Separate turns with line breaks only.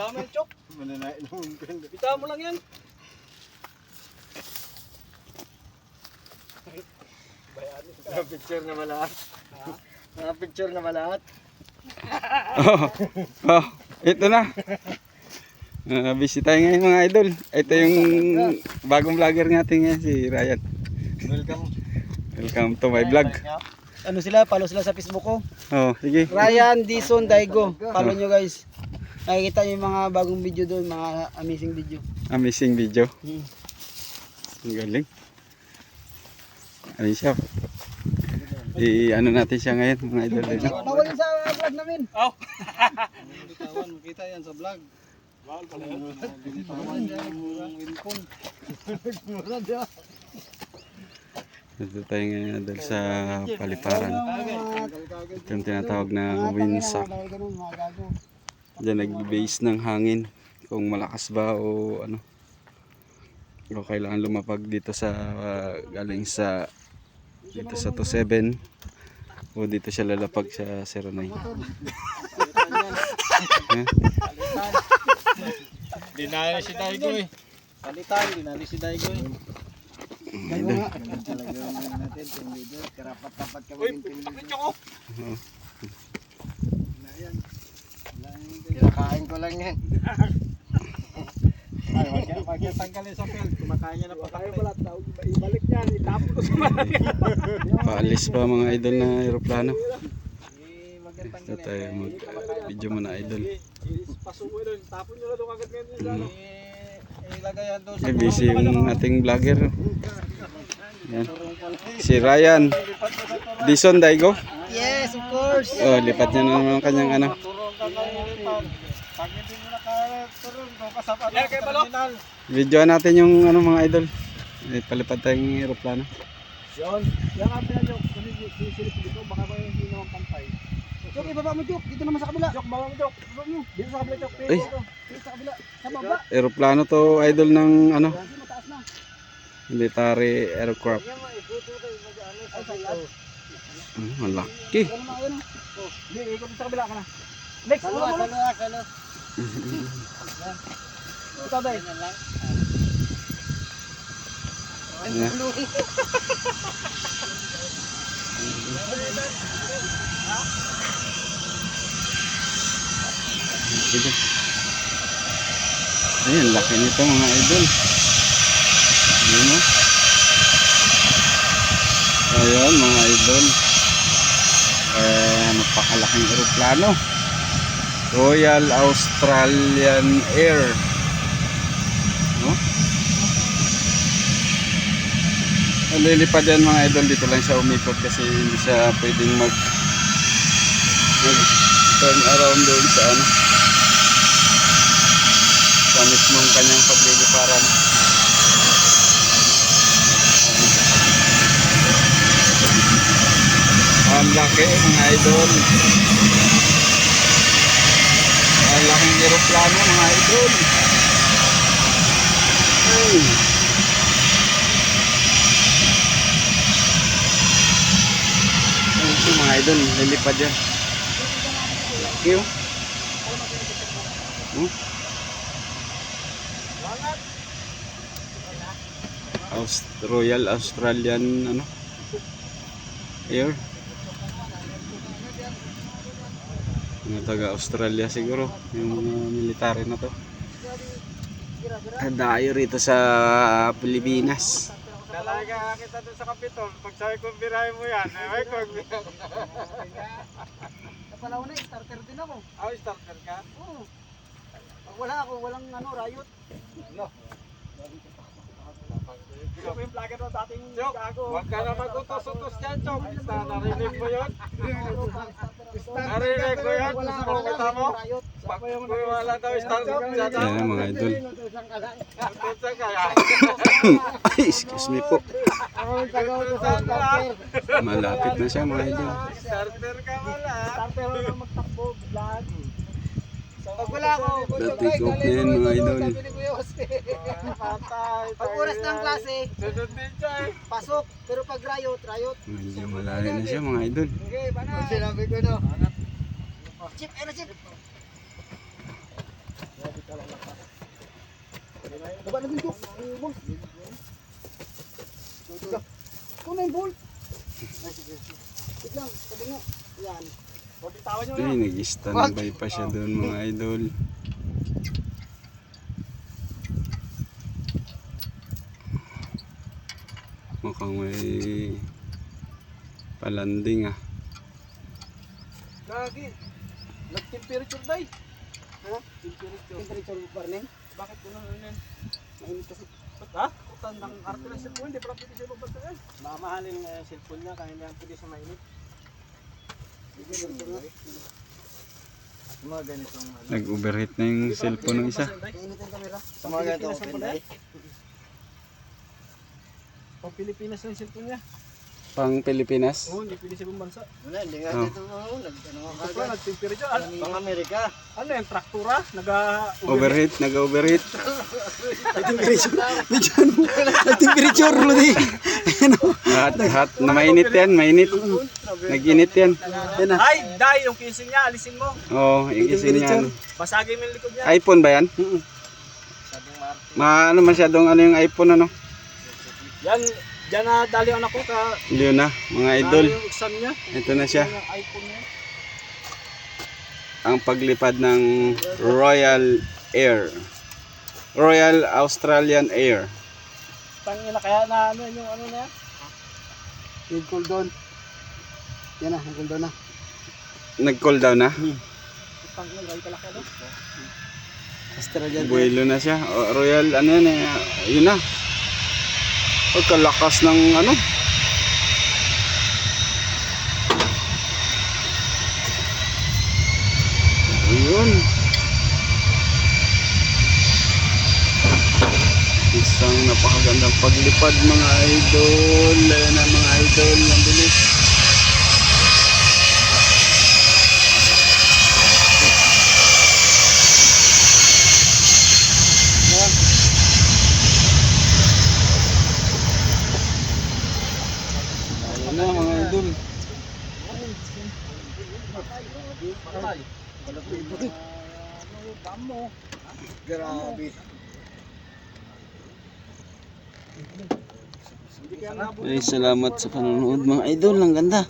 Tama yung chok.
Mananain ng
Bitaw mo lang yan.
Mga picture na malahat. Mga picture na malahat.
Oh, oh, ito na. Uh, busy tayo ngayon mga idol. Ito yung bagong vlogger natin ngayon, si Ryan.
Welcome.
Welcome to my vlog.
Ano sila? Follow sila sa Facebook ko.
Oh, sige.
Ryan Dison Daigo. Follow nyo guys. Nakikita nyo yung mga bagong video doon, mga amazing video.
Amazing video.
Hmm.
Ang galing. Ano siya? I ano natin siya ngayon mga idol.
Bawal yun sa vlog namin. Oh.
Bitawan, makita yan sa vlog.
Bawal pala
yan.
Bitawan yan. Winpong.
Mura diya.
Dito tayo ngayon idol sa paliparan. Ito yung tinatawag na windsack.
Ganun.
Diyan nag-base ng hangin. Kung malakas ba o ano. O kailangan lumapag dito sa ah, galing sa dito sa 27 o dito siya lalapag sa 09. Eh?
Dinali si Daigo eh.
Palitan, dinali si Daigo eh.
Idol.
Talaga natin team leader. Karapat-dapat kami
Uy,
yung team leader.
ako?
Kinakain ko lang yan.
Ay, wag yan, wag yan tanggalin sa field. Kumakain niya. Ay, wala tao. Ibalik yan. Itapon ko sa.
Paalis pa mga idol na aeroplano.
Eh, tanggalin.
tayo mag video muna idol.
Pasuko doon. Tapon nyo na doon agad ngayon. Eh,
May busy yung ating vlogger. Yan. Si Ryan. Dison Daigo.
Yes, of course.
Oh, lipat niya na naman ang kanyang ano.
Turong ka na ilipan. Pag hindi mo nakaturong, doon ka sa ano, terminal.
Video natin yung ano mga idol. Eh, palipad tayong aeroplano.
Yun. Yan ang pinadyo. Kasi sisilip dito, baka may hindi naman pantay. Jok, ibaba mo Jok. Dito naman sa kabila. Jok, baba mo Jok. Ibaba mo. Dito sa kabila Jok.
Ay.
Dito. Dito sa kabila. Sa baba.
Aeroplano to idol ng ano, military aircraft.
Ano na, ayun. Oh, di, ikot sa kabila ka na. Next, ano mo na?
kalo.
Ito ba?
Yan. Sige. Ayun, laki nito mga idol. Ayun o. Ayun mga idol. Eh, napakalaking aeroplano. Royal Australian Air. No? Lilipad yan mga idol dito lang siya umikot kasi hindi siya pwedeng mag mag turn around doon sa ano sa mismong kanyang pagliliparan ang laki mga idol ang laking aeroplano mga idol ay Ito mga idol, lilipad yan. Laki oh. Hmm? Royal Australian ano? Air. Mga taga Australia siguro, yung mga military na to. Dayo rito sa Pilipinas.
Talaga kita doon sa kapitol. Pag sabi kong birahin mo yan, eh, ay kung Napalaw na, starter din ako. Ah, starter ka? Oo. Pag wala ako, walang ano, riot. No. Jok, yung vlogger ng dating gago. Huwag ka na mag-utos-utos Jok. Basta narinig mo yun. Narinig ko yan. Gusto mo kita mo? Pag wala daw starter ka dyan.
Yan mga idol. Ay, excuse me po.
Ka.
Malapit na siya mga idol.
Starter ka wala. Starter ka magtakbo. Vlog. Pag wala ako,
Take off na yan mga idol.
Sabi ni Kuya Jose. Pag oras ng klase, sunod din siya eh. Pasok. Pero pag riot, riot.
Medyo malalim na siya mga idol.
Okay, banay. Sinabi ko no. Chip, ano chip? Baba na ball. Ika. Ito na yung ball. Wait lang, sabi nga. Yan.
Ay, nag-standby pa siya doon mga idol. Mukhang may palanding ah.
Lagi. Nag-temperature day.
Ha? Temperature warning.
Bakit ko na yun?
Mainit kasi.
Ha? Utan ng ng cellphone, hindi pala pwede siya magbasa yan.
Mamahalin nga yung cellphone niya, kaya hindi pwede sa mainit.
Nag-overheat na yung cellphone ng isa.
Sa mga day. Pang Pilipinas yung cellphone niya.
Pang Pilipinas.
Oo, hindi pwede sa ibang bansa.
Wala, hindi nga
Oh.
dito. Oh, nag, ano nga
Ito pa,
kagad.
nag-temperature. Ano,
Pang Amerika.
ano yung traktura? Naga...
Overheat, nag-overheat.
Temperature mo di.
Hot, hot. Na mainit yan, mainit. Nag-init yan.
Yan.
Ay, dahil yung casing niya, alisin mo.
Oo, oh, igising yan.
Basagin mo yung likod niya.
iPhone ba yan?
Marte.
Ma, ano masyadong ano yung iPhone ano?
Yan, dyan na dali ang anak ko ka...
Yun na, mga idol.
Dali yung exam niya.
Ito na siya.
Yung iPhone niya.
Ang paglipad ng Royal Air. Royal Australian Air.
Tangin na kaya na ano yung ano na yan.
Yung cool down. Yan na, yung cool down na.
Nag-cool down na.
Ano.
Australian.
Buwelo na siya. O, Royal, ano yan eh. Yun na. O, kalakas ng ano. Ayun. Isang napakagandang paglipad mga idol. Ayan na mga idol. Ang bilis. Ayan na mga idol.
Grabe.
Ay, salamat sa panonood mga idol. Ang ganda.